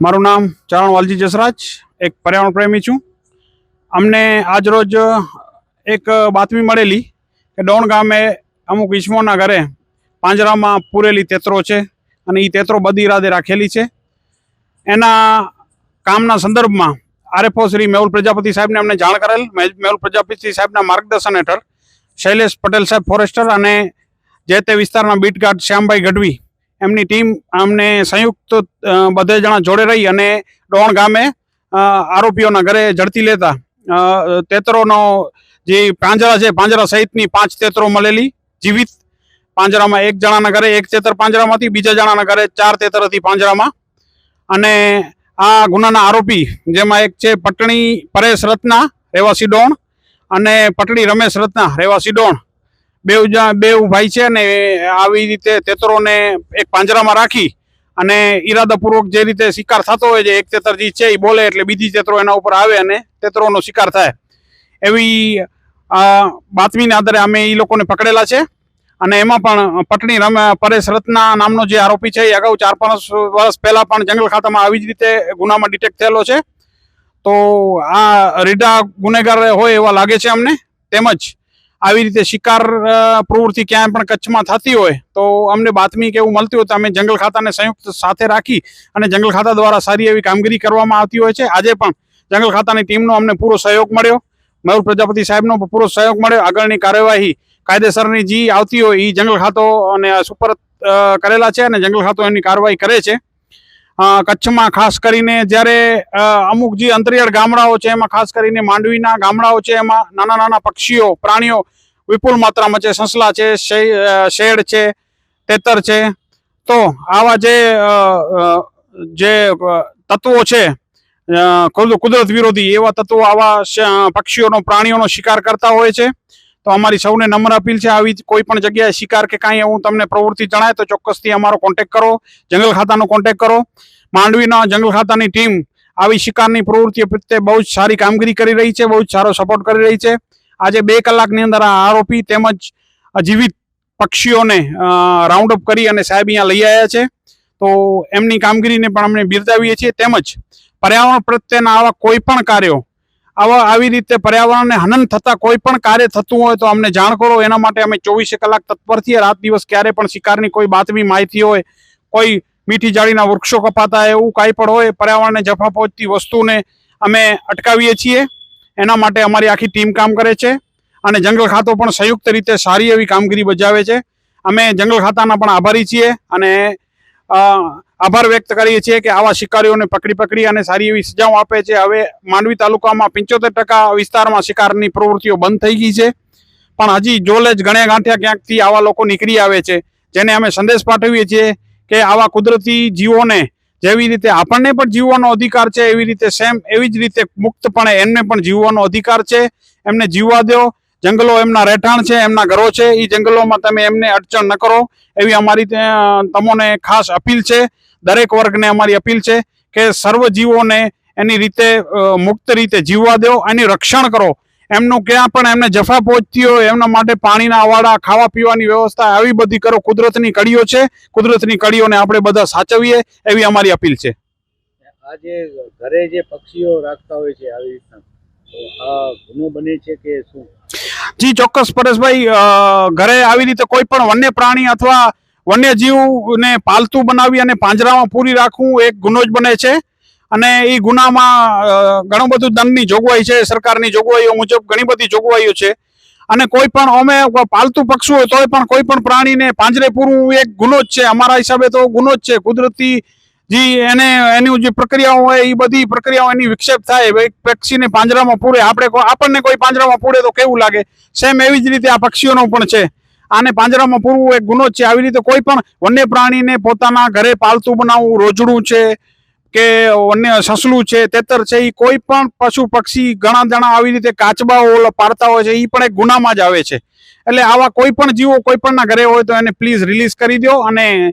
મારું નામ ચરણ વાલજી જસરાજ, એક પર્યાવરણ પ્રેમી છું. અમને આજરોજ એક બાતમી મળેલી કે ડોણ ગામે અમુક ઈસમોના ઘરે પાંજરામાં પૂરેલી તેતરો છે અને એ તેતરો બધી ઇરાદે રાખેલી છે. એના કામના સંદર્ભમાં આરએફઓ શ્રી મેહુલ પ્રજાપતિ સાહેબને અમને જાણ કરેલ. મેહુલ પ્રજાપતિ સાહેબના માર્ગદર્શન હેઠળ શૈલેષ પટેલ સાહેબ ફોરેસ્ટર અને જે તે વિસ્તારના બીટગાર્ડ શ્યામભાઈ ગઢવી એમની ટીમ અમને સંયુક્ત બધે જણા જોડે રહી અને ડોણ ગામે આરોપીઓના ઘરે ઝડપી લેતા તેતરોનો જે પાંજરા છે, પાંજરા સહિતની પાંચ તેતરો મળેલી, જીવિત પાંજરામાં એક જણાના ઘરે એક તેતર પાંજરામાંથી, બીજા જણાના ઘરે ચાર તેતર હતી પાંજરામાં. અને આ ગુનાના આરોપી, જેમાં એક છે પટણી પરેશ રત્ના, રહેવાસી ડોણ, અને પટણી રમેશ રત્ના, રહેવાસી ડોણ. બે બે ભાઈ છે ને આવી રીતે તેતરોને એક પાંજરામાં રાખી અને ઈરાદાપૂર્વક જે રીતે શિકાર થતો હોય છે, એક તેતર જે છે એ બોલે એટલે બીજી તેતરો એના ઉપર આવે અને તેતરોનો શિકાર થાય. એવી બાતમીને આધારે અમે એ લોકોને પકડેલા છે અને એમાં પણ પટણી રમે, પરેશ રત્ના નામનો જે આરોપી છે એ અગાઉ ચાર પાંચ વર્ષ પહેલાં પણ જંગલ ખાતામાં આવી જ રીતે ગુનામાં ડિટેક્ટ થયેલો છે. તો આ રીડા ગુનેગાર હોય એવા લાગે છે અમને? તેમજ આવી રીતે શિકાર પ્રવૃત્તિ ક્યાંય પણ કચ્છમાં થતી હોય તો અમને બાતમી કે એવું મળતી હોય તો અમે જંગલ ખાતાને સંયુક્ત સાથે રાખી અને જંગલ ખાતા દ્વારા સારી એવી કામગીરી કરવામાં આવતી હોય છે. આજે પણ જંગલ ખાતાની ટીમનો અમને પૂરો સહયોગ મળ્યો. મયુર પ્રજાપતિ સાહેબનો પૂરો સહયોગ મળ્યો. આગળની કાર્યવાહી કાયદેસરની જે આવતી હોય એ જંગલ ખાતો અને સુપરત અ, કરેલા છે અને જંગલ ખાતો એની કાર્યવાહી કરે છે. કચ્છમાં ખાસ કરીને જ્યારે અમુક જે અંતરિયાળ ગામડાઓ છે એમાં ખાસ કરીને માંડવીના ગામડાઓ છે એમાં નાના નાના પક્ષીઓ, પ્રાણીઓ વિપુલ માત્રામાં છે, સંસલા છે શેડ છે, તેતર છે. તો આવા જે જે તત્વો છે કુદરત વિરોધી એવા તત્વો આવા પક્ષીઓનો, પ્રાણીઓનો શિકાર કરતા હોય છે. તો અમારી સૌને નમ્ર અપીલ છે, આવી કોઈ પણ જગ્યાએ શિકાર કે કાંઈ એવું તમને પ્રવૃત્તિ જણાય તો ચોક્કસથી અમારો કોન્ટેક કરો, જંગલ ખાતાનો કોન્ટેક કરો. માંડવીના જંગલ ખાતાની ટીમ આવી શિકારની પ્રવૃત્તિઓ પ્રત્યે બહુ જ સારી કામગીરી કરી રહી છે, બહુ જ સારો સપોર્ટ કરી રહી છે. આજે બે કલાકની અંદર આ આરોપી તેમજ જીવિત પક્ષીઓને રાઉન્ડ અપ કરી અને સાહેબ અહીંયા લઈ આવ્યા છે. તો એમની કામગીરીને પણ અમે બિરદાવીએ છીએ. તેમજ પર્યાવરણ પ્રત્યેના આવા કોઈ પણ કાર્યો આવા આવી રીતે પર્યાવરણને હનન થતા કોઈ પણ કાર્ય થતું હોય તો અમને જાણ કરો. એના માટે અમે ચોવીસે કલાક તત્પરથી રાત દિવસ ક્યારે પણ શિકારની કોઈ બાતમી માહિતી હોય, કોઈ મીઠી જાળીના વૃક્ષો કપાતા એવું કાંઈ પણ હોય, પર્યાવરણને જફા પહોંચતી વસ્તુને અમે અટકાવીએ છીએ. એના માટે અમારી આખી ટીમ કામ કરે છે અને જંગલ ખાતો પણ સંયુક્ત રીતે સારી એવી કામગીરી બજાવે છે. અમે જંગલ ખાતાના પણ આભારી છીએ અને આભાર વ્યક્ત કરીએ છીએ કે આવા શિકારીઓને પકડી પકડી અને સારી એવી સજાઓ આપે છે. હવે માંડવી તાલુકામાં પંચોતેર ટકા વિસ્તારમાં શિકારની પ્રવૃત્તિઓ બંધ થઈ ગઈ છે. પણ હજી જોલે જ ગણ્યા ગાંઠ્યા ક્યાંકથી આવા લોકો નીકળી આવે છે, જેને અમે સંદેશ પાઠવીએ છીએ કે આવા કુદરતી જીવોને જેવી રીતે આપણને પણ જીવવાનો અધિકાર છે, એવી રીતે સેમ એવી જ રીતે મુક્તપણે એમને પણ જીવવાનો અધિકાર છે. એમને જીવવા દો જંગલો એમના રહેઠાણ છે, એમના ઘરો છે એ જંગલોમાં તમે એમને અડચણ ન કરો. એવી અમારી તમને ખાસ અપીલ છે. દરેક વર્ગને અમારી અપીલ છે કે સર્વ જીવોને એની રીતે મુક્ત રીતે જીવવા દો એની રક્ષણ કરો. એમનું ક્યાં પણ એમને જફા પહોંચતી હોય, એમના માટે પાણીના અવાડા, ખાવા પીવાની વ્યવસ્થા, આવી બધી કરો. કુદરતની કડીઓ છે, કુદરતની કડીઓને આપણે બધા સાચવીએ એવી અમારી અપીલ છે. આ જે ઘરે જે પક્ષીઓ રાખતા હોય છે આવી રીતના બને છે કે શું? જી, ચોક્કસ પરેશભાઈ ઘરે આવી રીતે કોઈ પણ વન્ય પ્રાણી અથવા વન્ય જીવને પાલતુ બનાવી અને પાંજરામાં પૂરી રાખવું એક ગુનો જ બને છે. અને એ ગુનામાં ઘણું બધું દંડની જોગવાઈ છે, સરકારની જોગવાઈઓ મુજબ ઘણી બધી જોગવાઈઓ છે. અને કોઈ પણ અમે પાલતુ પક્ષી હોય તોય પણ કોઈ પણ પ્રાણીને પાંજરે પૂરવું એક ગુનો જ છે. અમારા હિસાબે તો ગુનો જ છે. કુદરતી જી, એને, એની જે પ્રક્રિયાઓ હોય એ બધી પ્રક્રિયાઓ એની વિક્ષેપ થાય. પક્ષીને પાંજરામાં પૂરે. આપણે આપણને કોઈ પાંજરામાં પૂરે તો કેવું લાગે? સેમ એવી જ રીતે આ પક્ષીઓનો પણ છે. આને પાંજરામાં પૂરવું એક ગુનો છે. આવી રીતે કોઈ પણ વન્ય પ્રાણીને પોતાના ઘરે પાલતું બનાવવું, રોજડું છે કે વન્ય સસલું છે, તેતર છે એ કોઈ પણ પશુ પક્ષી ઘણા જણા આવી રીતે કાચબાઓ પાડતા હોય છે એ પણ એક ગુનામાં જ આવે છે. એટલે આવા કોઈ પણ જીવો કોઈ પણના ઘરે હોય તો એને પ્લીઝ રિલીઝ કરી દો અને